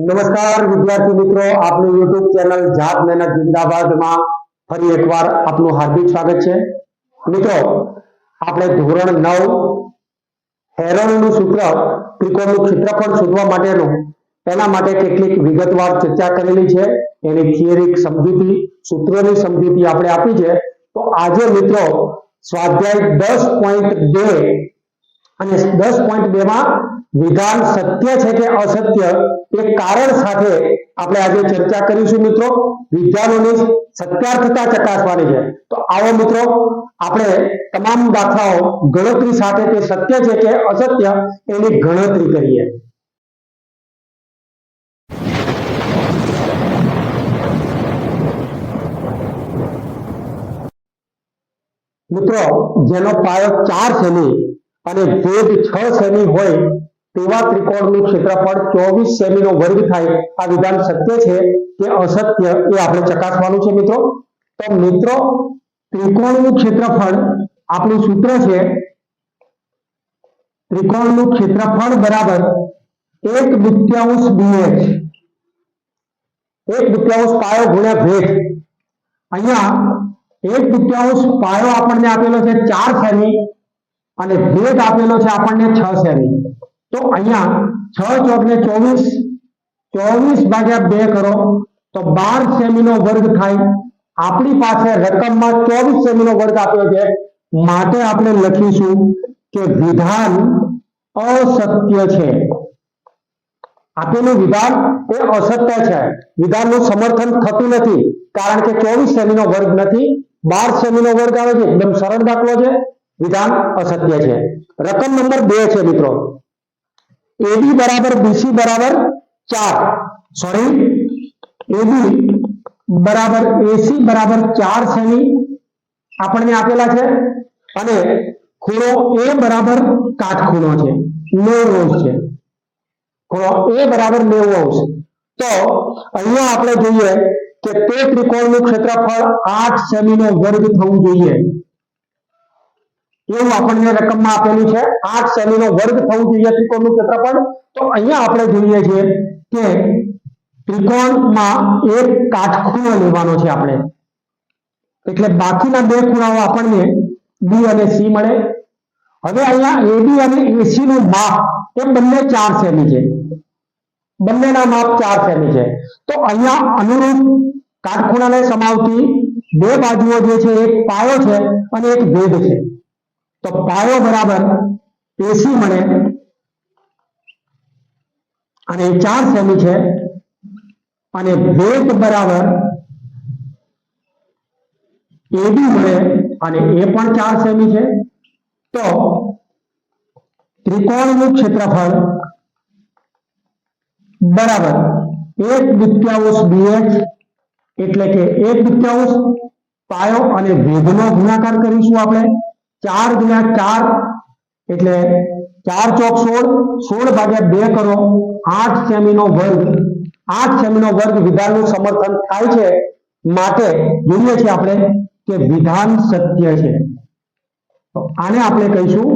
નમસ્કાર વિદ્યાર્થી મિત્રો, આપનું યુટ્યુબ ચેનલ જાત મહેનત જિંદાબાદમાં ફરી એકવાર આપનું હાર્દિક સ્વાગત છે. મિત્રો, આપણે ધોરણ નવ હેરોનનું સૂત્ર, ત્રિકોણનું ક્ષેત્રફળ શોધવા માટેનું, એના માટે કેટલીક વિગતવાર ચર્ચા કરેલી છે. એની થિયરી સમજૂતી, સૂત્રોની સમજૂતી આપણે આપી છે. તો આજે મિત્રો, સ્વાધ્યાય દસ પોઈન્ટ બે અને દસ પોઈન્ટ બે માં વિધાન સત્ય છે કે અસત્ય એ કારણ સાથે આપણે આજે ચર્ચા કરીશું મિત્રો. વિધાનોની સત્યાર્થતા ચકાસવાની છે. તો આવો મિત્રો, આપણે તમામ દાખલાઓ ગણતરી સાથે તે સત્ય છે કે અસત્ય એની ગણતરી કરીએ. મિત્રો, જેનો પાયો ચાર શ્રેણી અને ભેદ છ શ્રેણી હોય તેવા ત્રિકોણનું ક્ષેત્રફળ ચોવીસ સેમીનો વર્ગ થાય, આ વિધાન સત્ય છે કે અસત્ય એ આપણે ચકાસવાનું છે મિત્રો? તો મિત્રો, ત્રિકોણનું ક્ષેત્રફળ આપણું સૂત્ર છે ત્રિકોણનું ક્ષેત્રફળ બરાબર એક દુત્યાંશ બીએચ એક દુત્યાંશ પાયો ગુણ્યા ભેદ. અહીંયા એક દુત્યાંશ પાયો આપણને આપેલો છે ચાર સેમી અને ભેદ આપેલો છે આપણને છ સેમી. તો અહીંયા છ ચોક ને ચોવીસ ચોવીસ ભાગ્યા બે કરો, તો બાર સેમીનો વર્ગ થાય. આપણી પાસે રકમમાં ચોવીસ સેમીનો વર્ગ આપ્યો છે. માટે આપણે લખીશું કે વિધાન અસત્ય છે. આપેલું વિધાન એ અસત્ય છે. વિધાનનું સમર્થન થતું નથી, કારણ કે ચોવીસ સેમીનો વર્ગ નથી. બાર સેમીનો વર્ગ આવે છે, એકદમ સરળ દાખલો છે. વિધાન અસત્ય છે. રકમ નંબર બે છે મિત્રો. એબી બરાબર બીસી બરાબર ચાર. સોરી એબી બરાબર એસી બરાબર ચાર સેમી આપણને આપેલા છે. અને ખૂણો એ બરાબર કાટખૂણો છે. નેવું અંશ છે. ખૂણો એ બરાબર નેવું અંશ. તો અહીંયા આપણે જોઈએ કે તે ત્રિકોણનું ક્ષેત્રફળ આઠ સેમીનો વર્ગ થવું જોઈએ. એવું આપણને રકમમાં આપેલું છે. આઠ સેમીનો વર્ગ થવું જોઈએ ત્રિકોણનું ક્ષેત્રફળ. તો અહીંયા આપણે જોઈએ છીએ કે ત્રિકોણમાં એક કાટખૂણો લેવાનો છે આપણે. એટલે બાકીના બે ખૂણાઓ આપણને બી અને સી મળે. હવે અહીંયા એબી અને એસી નું માપ એ બંને ચાર સેમી છે. બંનેના માપ ચાર સેમી છે. તો અહીંયા અનુરૂપ કાટખૂણાને સમાવતી બે બાજુઓ જે છે, એક પાયો છે અને એક ભેદ છે. તો પાયો બરાબર એસી મળે? અને ચાર સેમી છે. અને ભેદ બરાબર એબી મળે અને એ પણ ચાર સેમી છે. તો ત્રિકોણનું ક્ષેત્રફળ બરાબર એક દુત્યાંશ બીએચ એટલે કે એક દુત્યાંશ પાયો અને વેગનો ગુણાકાર કરીશું આપણે. ચાર ગુણ્યા ચાર એટલે ચાર ચોક સોળ સોળ ભાગ્યા બે કરો, આઠ સેમીનો વર્ગ. આઠ સેમીનો વર્ગ વિધાનનું સમર્થન થાય છે. માટે જોઈએ છીએ આપણે કે વિધાન સત્ય છે. તો આને આપણે કહીશું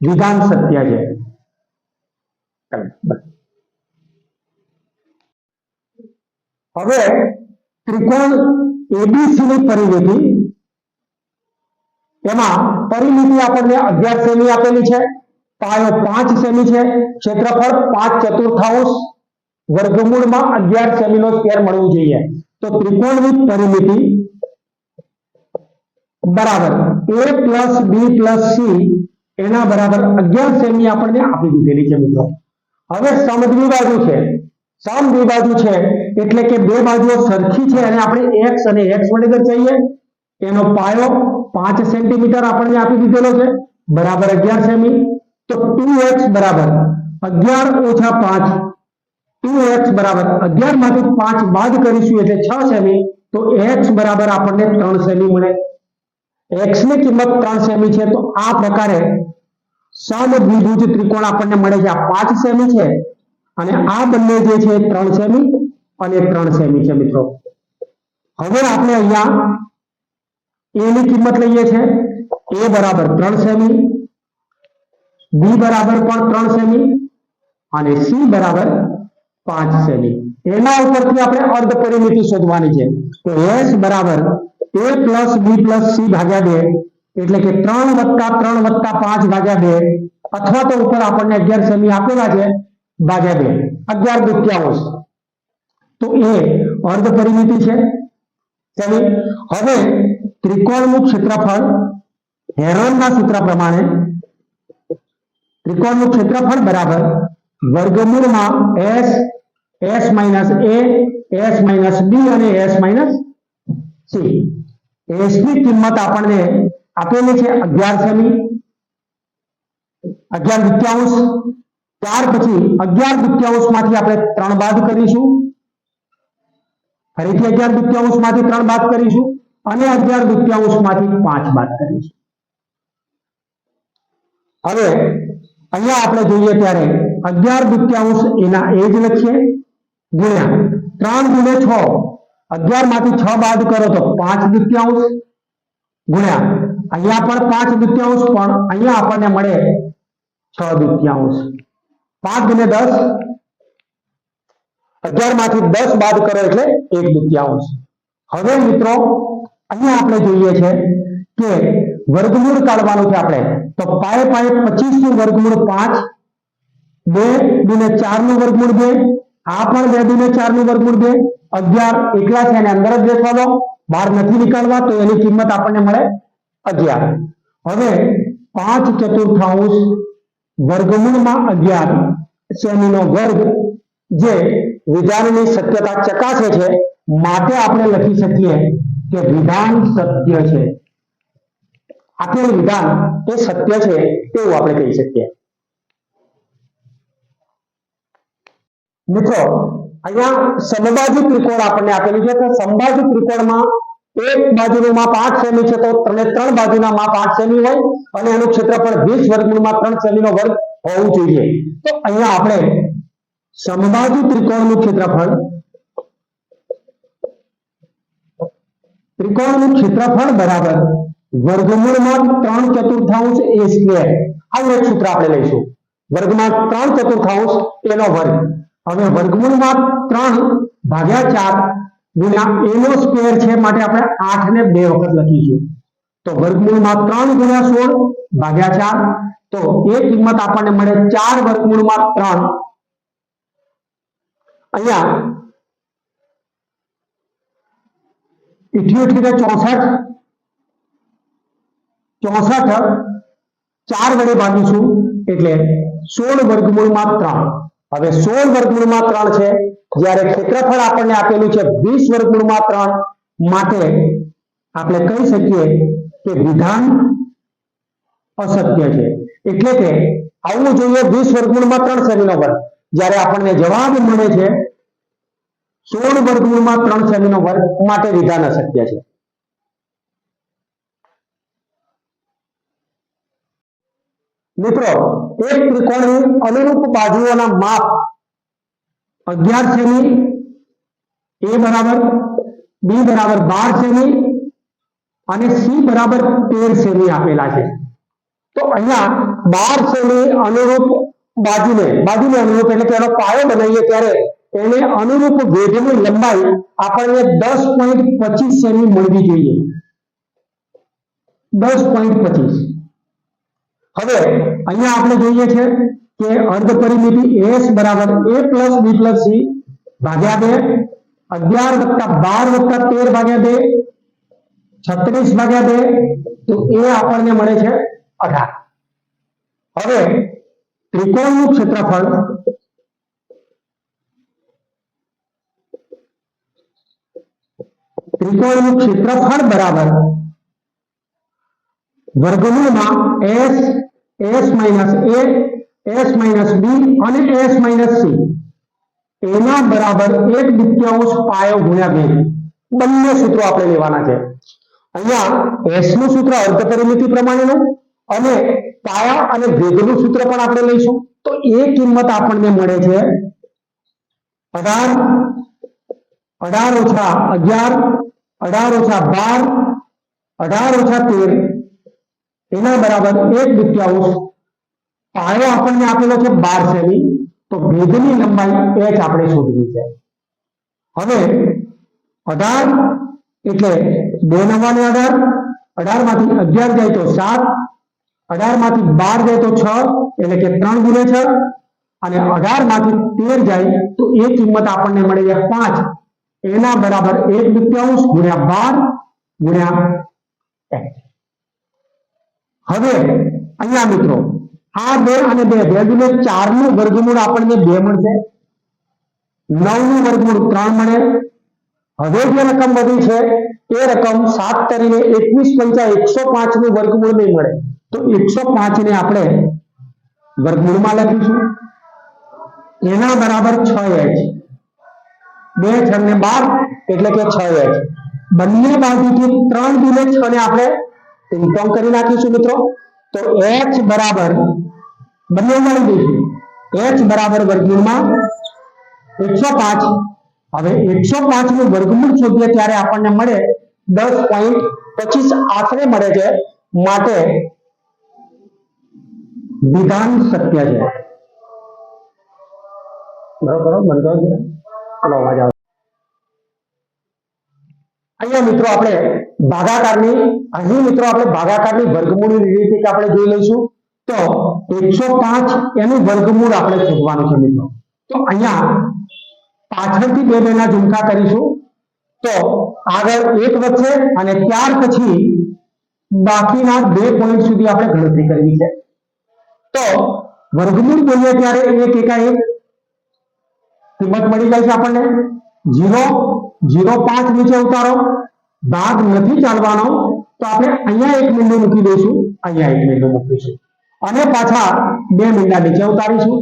વિધાન સત્ય છે. હવે ત્રિકોણ એબીસી ની પરિમિતિ એમાં પરિમિતિ આપણને અગિયાર સેમી આપેલી છે, પાયો પાંચ સેમી છે, ક્ષેત્રફળ પાંચ ચતુર્થાંશ વર્ગમૂળમાં અગિયાર સેમી નો સ્કેર મળવું જોઈએ. તો ત્રિકોણની પરિમિતિ બરાબર A plus B plus C એના બરાબર અગિયાર સેમી આપણને આપી દીધેલી છે મિત્રો. હવે સમદ્વિબાજુ છે. સમદ્વિબાજુ છે એટલે કે બે બાજુઓ સરખી છે અને આપણે એક્સ અને એક્સ વડે દર્શાવીએ. એનો પાયો પાંચ સેન્ટીમીટર આપણને આપી દીધેલો છે, બરાબર અગિયાર સેમી. તો ટુ બરાબર અગિયાર ઓછા પાંચ. ટુ એક્સ બરાબર અગિયારમાંથી પાંચ બાદ કરીશું એટલે છ સેમી. તો એક્સ બરાબર આપણને ત્રણ સેમી મળે. એક્સની કિંમત ત્રણ સેમી છે, તો આ પ્રકારે સમદ્વિભુજ ત્રિકોણ આપણને મળે છે. આ પાંચ સેમી છે અને આ બંને જે છે ત્રણ સેમી અને ત્રણ સેમી છે મિત્રો. હવે આપણે અહીંયા એ ની કિંમત લઈએ છે એ બરાબર ત્રણ સેમી, બી બરાબર પણ ત્રણ સેમી અને સી બરાબર પાંચ સેમી. એના ઉપરથી આપણે અર્ધ પરિમિતિ શોધવાની છે. તો એસ બરાબર A plus B plus C ભાગ્યા બે એટલે કે ત્રણ વત્તા ત્રણ વત્તા પાંચ ભાગ્યા બે અથવા તો ઉપર આપણને અગિયાર સેમી આપેલા છે ભાગ્યા બે. અગિયાર દુત્યાંશ તો એ અર્ધ પરિમિતિ છે. સેમી. હવે ત્રિકોણનું ક્ષેત્રફળ, હેરોનના સૂત્ર પ્રમાણે ત્રિકોણનું ક્ષેત્રફળ બરાબર વર્ગમૂળમાં S S minus A, S minus B અને એસ માઇનસ સી. એસની કિંમત આપણને આપેલી છે અગિયાર સેમી, અગિયાર દુત્યાંશ ત્યાર પછી અગિયાર દુત્યાંશમાંથી આપણે ત્રણ બાદ કરીશું. ફરીથી અગિયાર દુત્યાંશમાંથી ત્રણ બાદ કરીશું. અને અગિયાર દુત્યાંશ પાંચ બાદ કરીશું હવે અહીંયા આપણે જોઈએ ત્યારે અગિયાર દુત્યાંશ એના એ લખીએ. ગુણ્યા ત્રણ ગુણે છ. અગિયારમાંથી છ બાદ કરો તો પાંચ દુત્યાંશ ગુણ્યા અહીંયા પણ પાંચ દુત્યાંશ પણ અહીંયા આપણને મળે છ દુત્યાંશ પાંચ ગુણે દસ. અગિયારમાંથી દસ બાદ કરો એટલે એક દુત્યાંશ હવે મિત્રો અહીંયા આપણે જોઈએ છે કે વર્ગમૂળ કાઢવાનું છે આપણે. તો પાયે પાયે પચીસનું વર્ગમૂળ પાંચ, બે દુને ચારનું વર્ગમૂળ બે, આ પણ બે દુને ચારનું વર્ગમૂળ બે. અગિયાર એકલા છે, એને અંદર જ બેસવા દો બહાર નથી નીકળવા, તો એની કિંમત આપણને મળે અગિયાર. હવે પાંચ ચતુર્થાંશ વર્ગમૂળમાં અગિયાર શ્રેણીનો વર્ગ જે વિધાનની સત્યતા ચકાસે છે, માટે આપણે લખી શકીએ કે વિધાન સત્ય છે. આપેલ વિધાન એ સત્ય છે તેવું આપણે કહી શકીએ. મિત્રો, અહીંયા સમબાજુ ત્રિકોણ આપણને આપેલું છે. તો સમબાજુ ત્રિકોણમાં એક બાજુનું માપ આઠ સેમી છે તો ત્રણે ત્રણ બાજુના માપ આઠ સેમી હોય અને એનું ક્ષેત્રફળ વીસ વર્ગમૂળમાં ત્રણ સેમીનો વર્ગ હોવું જોઈએ. તો અહીંયા આપણે સમબાજુ ત્રિકોણનું ક્ષેત્રફળ ત્રિકોણનું ક્ષેત્રફળ બરાબર વર્ગમૂળમાં ત્રણ ચતુર્થાંશ એ સ્ક્વેર આવું એક સૂત્ર આપણે લઈશું. વર્ગમાં ત્રણ ચતુર્થાંશ એનો વર્ગ. હવે વર્ગમૂળમાં ત્રણ ભાગ્યા ચાર ગુણ્યા એનો સ્ક્વેર છે માટે આપણે આઠ ને બે વખત લખીશું. તો વર્ગમૂળમાં ત્રણ ગુણ્યા સોળ ભાગ્યા ચાર. તો એ કિંમત આપણને મળે ચાર વર્ગમૂળમાં ત્રણ. અહીંયા ઇઠ્યોતેર ચોસઠ. ચોસઠ ચાર વડે ભાગીશું એટલે સોળ વર્ગમૂળમાં ત્રણ. હવે સોળ વર્ગમૂળમાં ત્રણ છે. જ્યારે ક્ષેત્રફળ આપણને આપેલું છે વીસ વર્ગમૂળમાં ત્રણ. માટે આપણે કહી શકીએ કે વિધાન અસત્ય છે. એટલે કે આવવું જોઈએ વીસ વર્ગમૂળમાં ત્રણ સેમીનો વર્ગ. જ્યારે આપણને જવાબ મળે છે સોળ વર્ગમૂળમાં ત્રણ સેમીનો વર્ગ માટે વિધાન શક્ય છે. મિત્રો, એક ત્રિકોણની અનુરૂપ બાજુઓના માપ અગિયાર સેમી એ બરાબર, બી બરાબર બાર સેમી અને સી બરાબર તેર સેમી આપેલા છે. તો અહીંયા બાર સેમી અનુરૂપ બાજુને બાજુને અનુરૂપ એટલે કે એનો પાયો બનાવીએ ત્યારે એને અનુરૂપ વેધની લંબાઈ આપણને દસ પોઈન્ટ પચીસ સેમી મળવી જોઈએ. દસ પોઈન્ટ પચીસ. હવે અહીંયા આપણે જોઈએ છે કે અર્ધ પરિમિતિ એસ બરાબર a plus b plus c ભાગ્યા બે, અગિયાર વત્તા બાર વત્તા તેર ભાગ્યા બે, છત્રીસ ભાગ્યા બે, તો એ આપણને મળે છે અઢાર. હવે ત્રિકોણનું ક્ષેત્રફળ ત્રિકોણનું ક્ષેત્રફળ બરાબર. વર્ગમૂળમાં s s minus a s minus b અને એસ માઇનસ સી એના બરાબર એક દ્વિતીયાંશ પાયો ગુણ્યા બે. બંને સૂત્રો આપણે લેવાના છે. અહીંયા એસનું સૂત્ર અર્ધ પરિમિતિ પ્રમાણેનું અને પાયા અને ભેગનું સૂત્ર પણ આપણે લઈશું. તો એ કિંમત આપણને મળે છે અઢાર અઢાર ઓછા અગિયાર અઢાર ઓછા બાર, અઢાર ઓછા તેર, એના બરાબર એક દ્વિતીયાંશ પાયો આપણને આપેલો છે બાર સેમી તો ભેદની લંબાઈ એચ આપણે શોધવી છે. હવે અઢાર એટલે બે નવાને અઢાર. અઢારમાંથી અગિયાર જાય તો સાત. અઢારમાંથી બાર જાય તો છ, એટલે કે ત્રણ ગુણે છ. અને અઢારમાંથી તેર જાય તો એ કિંમત આપણને મળી જાય પાંચ. એના બરાબર એક દુત્યાંશ ગુણ્યા બાર ગુણ્યા હવે અહીંયા મિત્રો, આ બે અને બે ભેગીને ચારનું વર્ગમૂળ આપણને બે મળશે. નવનું વર્ગમૂળ ત્રણ મળે. હવે જે રકમ વધી છે, એ રકમ સાત તરીને એકવીસ પંચા એકસો પાંચનું વર્ગમૂળ નહીં મળે. તો એકસો પાંચ ને આપણે વર્ગમૂળમાં લખીશું. એના બરાબર છ એચ બે છ ને બાર, એટલે કે છ એચ બંને બાજુથી ત્રણ ગુણે છ ને આપણે પિંટોંગ કરી નાખીશું મિત્રો. તો એચ બરાબર, બંને મળી દઈશું એચ બરાબર વર્ગમૂળમાં એકસો પાંચ. હવે એકસો પાંચનું વર્ગમૂળ શોધીએ ત્યારે આપણને મળે દસ પોઈન્ટ પચીસ આશરે મળે છે. માટે વિધાન સત્ય છે. બરોબર, બંધો ચલો અવાજ આવે અહીંયા મિત્રો આપણે ભાગાકારની, અહીં મિત્રો આપણે ભાગાકારની વર્ગમૂળની રીત આપણે જોઈ લઈશું. તો એકસો એનું વર્ગમૂળ આપણે શોધવાનું છે મિત્રો. તો અહીંયા પાછળથી બે બેના ઝુમકા કરીશું. તો આગળ એક વધશે અને ત્યાર પછી બાકીના બે પોઈન્ટ સુધી આપણે ગણતરી કરવી છે. તો વર્ગમૂળ બોલીએ ત્યારે એક એકાએક કિંમત મળી જાય છે આપણને. ઝીરો ઝીરો પાંચ નીચે ઉતારો. ભાગ નથી ચાલવાનો, તો આપણે અહીંયા એક મીંડું મૂકી દઈશું. અહીંયા એક મીંડું મૂકીશું. અને પાછા બે મીંડા નીચે ઉતારીશું.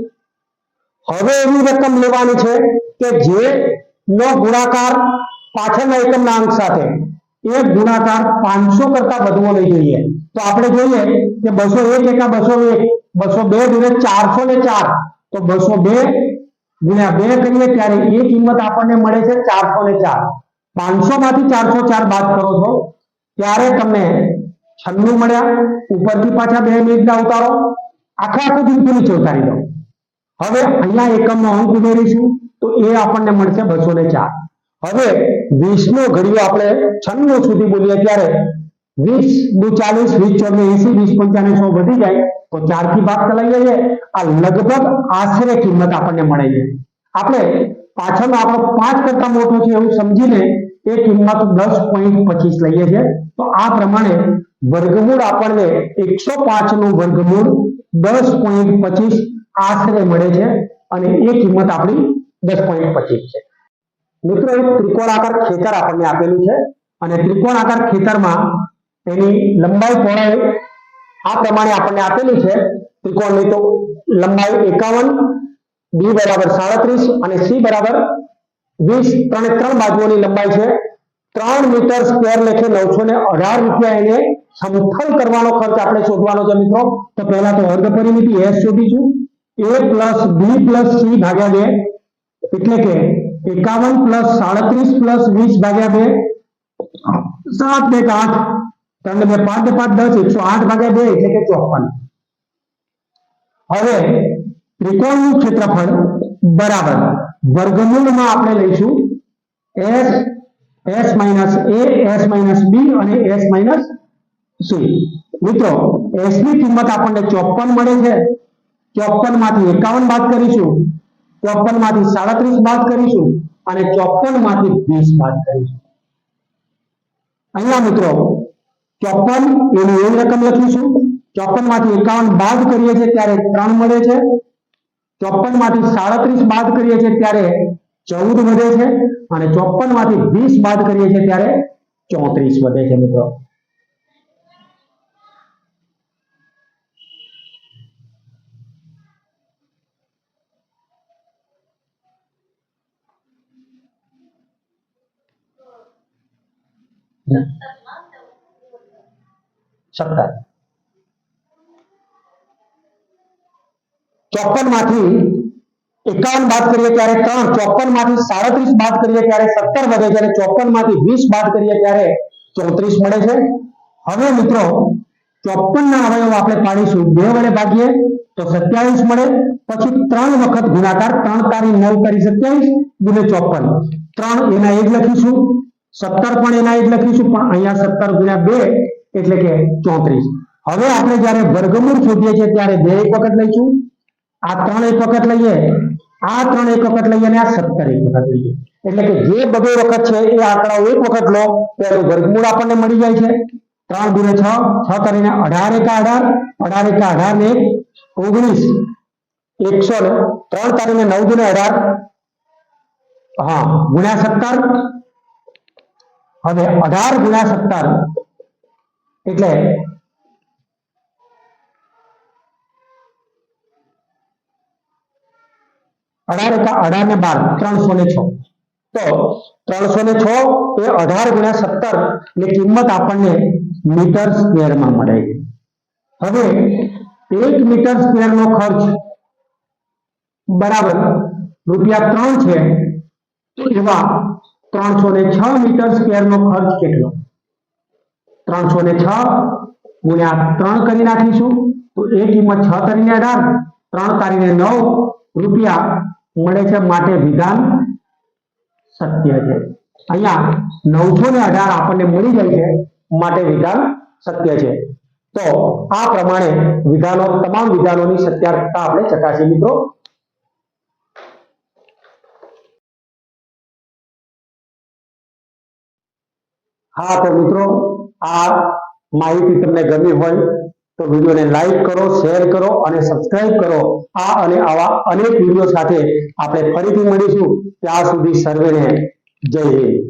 હવે એવી રકમ લેવાની છે કે જે નો ગુણાકાર પાછળના એકમના અંક સાથે. એક ગુણાકાર પાંચસો કરતા વધવો નહીં જોઈએ. તો આપણે જોઈએ કે બસો એક એકા બસો એક, બસો બે ગુણે ચારસો ને ચાર. તો બસો બે ગુણ્યા બે કરીએ ત્યારે એ કિંમત આપણને મળે છે ચારસો ને ચાર. પાંચસો માંથી ચારસો ચાર બાદ કરો છો, ત્યારે તમને છન્નું મળ્યા. ઉપરથી પાછા બે મિનિટના ઉતારો. આખા આખું બિલકુલ નીચે ઉતારી દો. હવે અહીંયા એકમનો અંક ઉમેરીશું, તો એ આપણને મળશે બસો ને ચાર. હવે વીસ નો ઘડિયો આપણે છન્નું સુધી બોલીએ ત્યારે વીસ દુ ચાલીસ, વીસ ચોવીસ એસી, વીસ પંચાને સો વધી જાય. તો ચારથી ભાગ ચલાવીએ લઈએ. આ લગભગ આશરે કિંમત આપણને મળે છે. આપણે પાછળનો આપણો પાંચ કરતા મોટો છે એવું સમજીને એ કિંમત દસ પોઈન્ટ પચીસ લઈએ છીએ. તો આ પ્રમાણે વર્ગમૂળ આપણને એકસો પાંચનું વર્ગમૂળ દસ પોઈન્ટ પચીસ આશરે મળે છે અને એ કિંમત આપણી દસ પોઈન્ટ પચીસ છે. મિત્રો, એક ત્રિકોણાકાર ખેતર આપણને આપેલું છે અને ત્રિકોણાકાર ખેતરમાં એની લંબાઈ પહોળાઈ આ પ્રમાણે આપણને આપેલી છે ત્રિકોણની તો લંબાઈ એકાવન બી બરાબર સાડત્રીસ અને સી બરાબર વીસ. ત્રણે ત્રણ બાજુઓની લંબાઈ છે. ત્રણ મીટર સ્ક્વેર લેખે નવસો ને અઢાર રૂપિયા એને સમથલ કરવાનો ખર્ચ આપણે શોધવાનો છે મિત્રો. તો પહેલા તો અર્ધ પરિમિતિ એસ શોધીશું a plus b plus c ભાગ્યા બે. એટલે કે એકાવન પ્લસ સાડત્રીસ પ્લસ વીસ ભાગ્યા બે. સાત એક આઠ. ત્રણ બે પાંચ પાંચ દસ એકસો આઠ ભાગ્યા બે એટલે કે ચોપન. હવે, ત્રિકોણનું ક્ષેત્રફળ બરાબર વર્ગમૂળમાં આપણે લઈશું s s minus a, s minus b અને એસ માઇનસ સી. મિત્રો, એસની કિંમત આપણને ચોપન મળે છે. ચોપનમાંથી એકાવન બાદ કરીશું. ચોપનમાંથી સાડત્રીસ બાદ કરીશું અને ચોપનમાંથી વીસ બાદ કરીશું. અહીંયા મિત્રો ચોપન, એની એવી રકમ લખીશું. ચોપનમાંથી એકાવન બાદ કરીએ છીએ, ત્યારે ત્રણ મળે છે. ચોપનમાંથી સાડત્રીસ બાદ કરીએ છીએ, ત્યારે ચૌદ વધે છે. અને ચોપનમાંથી વીસ બાદ કરીએ છીએ, ત્યારે ચોત્રીસ વધે છે, મિત્રો. સત્તર ચોપનમાંથી એકાવન બાદ કરીએ ત્યારે ત્રણ ચોપનમાંથી સાડત્રીસ બાદ કરીએ ત્યારે સત્તર વધે છે ચોપનમાંથી વીસ બાદ કરીએ ત્યારે ચોત્રીસ મળે છે. હવે મિત્રો ચોપન ના અવયવ આપણે પાડીશું. બે વડે ભાગીએ તો સત્યાવીસ મળે. પછી ત્રણ વખત ગુણાકાર, ત્રણ તારી નવ કરી સત્યાવીસ ગુને ચોપન. ત્રણ એના એક લખીશું. સત્તર પણ એના એક લખીશું, પણ અહીંયા સત્તર ગુણ્યા બે એટલે કે ચોત્રીસ. હવે આપણે જ્યારે વર્ગમૂળ શોધીએ છીએ ત્યારે બે એક લઈશું, આ ત્રણ એક લઈએ, આ ત્રણ એક લઈએ અને આ સત્તર એક વખત લઈએ. એટલે કે જે બધો વખત છે એ આંકડાઓ એક વખત લો ત્યારે વર્ગમૂળ આપણને મળી જાય છે. ત્રણ ગુણે છ છ કરીને અઢાર એકા અઢાર અઢાર એકા અઢાર ને ઓગણીસ. એકસો ને ત્રણ તારીખને નવ ગુને અઢાર. હા, ગુણ્યા સત્તર. હવે અઢાર ગુણ્યા સત્તર એટલે અઢાર એકા અઢાર ને બાર, ત્રણસો ને છ. તો ત્રણસો ને છ એ અઢાર ગુણ્યા સત્તરની કિંમત આપણને મીટર સ્ક્વેરમાં મળે હવે એક મીટર સ્ક્વેર નો ખર્ચ બરાબર રૂપિયા ત્રણ છે એવા ત્રણસો ને છ મીટર સ્ક્વેર નો ખર્ચ કેટલો? ત્રણસો ને છ ગુણ્યા ત્રણ કરી નાખીશું. તો એ કિંમત છ તરીને અઢાર, ત્રણ તારીને નવ રૂપિયા મળે છે માટે વિધાન સત્ય છે. અહીંયા નવસો ને અઢાર આપણને મળી જાય છે માટે વિધાન સત્ય છે. તો આ પ્રમાણે વિધાનો, તમામ વિધાનોની સત્યાર્થતા આપણે ચકાસી મિત્રો. હા, તો મિત્રો આ માહિતી તમને ગમી હોય તો વિડીયોને લાઈક કરો, શેર કરો અને સબસ્ક્રાઇબ કરો. આ અને આવા અનેક વીડિયો સાથે આપણે ફરીથી મળીશું. ત્યાં સુધી સર્વેને જય હિન્દ.